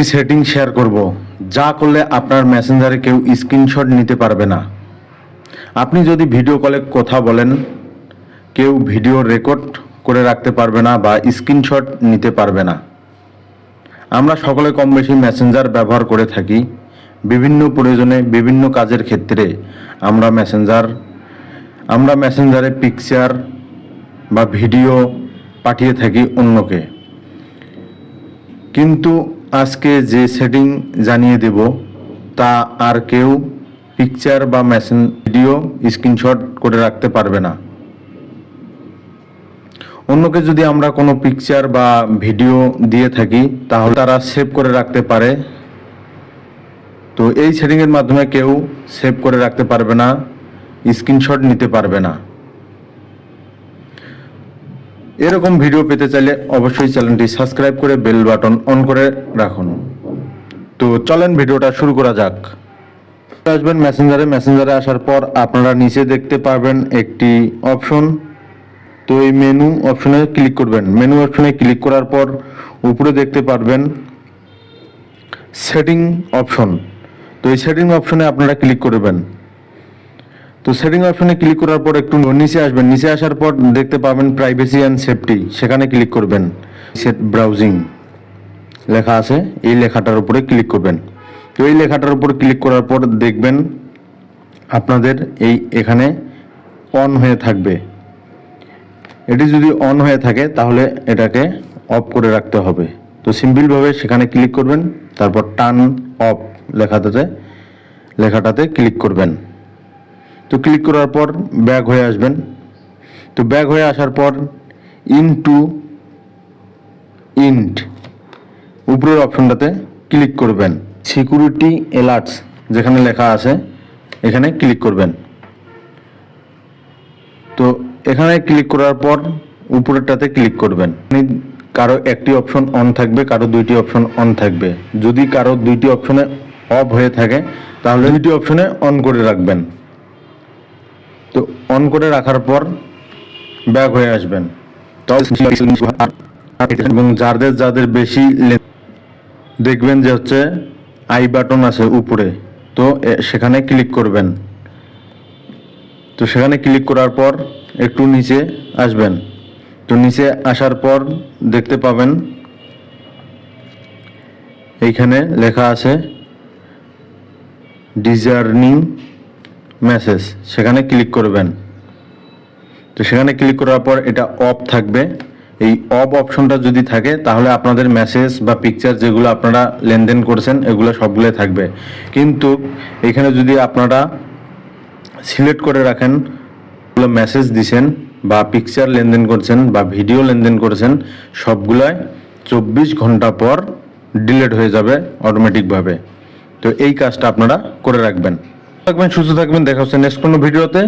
একটি setting share করব? যা করলে আপনার মেসেঞ্জারে কেউ স্ক্রিনশট নিতে পারবে না। আপনি যদি ভিডিও কলে কথা বলেন, কেউ ভিডিও রেকর্ড করে রাখতে পারবে না বা স্ক্রিনশট নিতে পারবে না। আমরা সকলে কম বেশি মেসেঞ্জার ব্যবহার করে থাকি। বিভিন্ন প্রয়োজনে বিভিন্ন কাজের ক্ষেত্রে আমরা মেসেঞ্জার, আমরা মেসেঞ্জারে পিকচার বা ভিডিও পাঠিয়ে থাকি অন্যকে। কিন্তু আজকে যে সেটিং জানিয়ে দেব, তা আর কেউ পিকচার বা মেসেন ভিডিও স্ক্রিনশট করে রাখতে পারবে না। অন্যকে যদি আমরা কোনো পিকচার বা ভিডিও দিয়ে থাকি, তাহলে তারা সেভ করে রাখতে পারে। তো এই সেটিংয়ের মাধ্যমে কেউ সেভ করে রাখতে পারবে না, স্ক্রিনশট নিতে পারবে না। এরকম ভিডিও পেতে চাইলে অবশ্যই চ্যানেলটি সাবস্ক্রাইব করে বেল বাটন অন করে রাখুন। তো চলেন ভিডিওটা শুরু করা যাক। আসবেন মেসেঞ্জারে মেসেঞ্জারে আসার পর আপনারা নিচে দেখতে পারবেন একটি অপশন তো এই মেনু অপশনে ক্লিক করবেন। মেনু অপশনে ক্লিক করার পর উপরে দেখতে পারবেন সেটিং অপশন তো এই সেটিং অপশনে আপনারা ক্লিক করবেন। তো সেটিং অপশনে ক্লিক করার পর একটু নিচে আসবেন। নিচে আসার পর দেখতে পাবেন প্রাইভেসি অ্যান্ড সেফটি সেখানে ক্লিক করবেন। সেট ব্রাউজিং লেখা আছে। এই লেখাটার উপরে ক্লিক করবেন। তো এই লেখাটার উপর ক্লিক করার পর দেখবেন আপনাদের এই এখানে অন হয়ে থাকবে। এটি যদি অন হয়ে থাকে, তাহলে এটাকে অফ করে রাখতে হবে। তো সিম্পলভাবে সেখানে ক্লিক করবেন। তারপর টার্ন অফ লেখাটাতে লেখাটাতে ক্লিক করবেন। তো ক্লিক করার পর ব্যাক হয়ে আসবেন। তো ব্যাক হয়ে আসার পর ইন টু ইন্ট উপরের অপশনটাতে ক্লিক করবেন। সিকিউরিটি অ্যালার্টস যেখানে লেখা আছে, এখানে ক্লিক করবেন। তো এখানে ক্লিক করার পর উপরেরটাতে ক্লিক করবেন। আপনি কারও একটি অপশন অন থাকবে, কারও দুইটি অপশন অন থাকবে। যদি কারও দুইটি অপশনে অফ হয়ে থাকে, তাহলে দুইটি অপশনে অন করে রাখবেন। অন করে রাখার পর ব্যাক হয়ে আসবেন। এবং যাদের যাদের বেশি দেখবেন যে হচ্ছে আই বাটন আছে উপরে। তো সেখানে ক্লিক করবেন। তো সেখানে ক্লিক করার পর একটু নিচে আসবেন। তো নিচে আসার পর দেখতে পাবেন এইখানে লেখা আছে ডিজার্নিং মেসেজ সেখানে ক্লিক করবেন। তো সেখানে ক্লিক করার পর এটা অফ থাকবে। এই অফ অপশনটা যদি থাকে, তাহলে আপনাদের মেসেজ বা পিকচার যেগুলো আপনারা লেনদেন করছেন, এগুলো সবগুলো থাকবে। কিন্তু এখানে যদি আপনারা সিলেক্ট করে রাখেন মেসেজ দিছেন বা পিকচার লেনদেন করছেন বা ভিডিও লেনদেন করেছেন, সবগুলাই চব্বিশ ঘণ্টা পর ডিলেট হয়ে যাবে অটোমেটিকভাবে তো এই কাজটা আপনারা করে রাখবেন। থাকবেন, সুস্থ থাকবেন, দেখা হচ্ছে নেক্সট কোনো ভিডিওতে।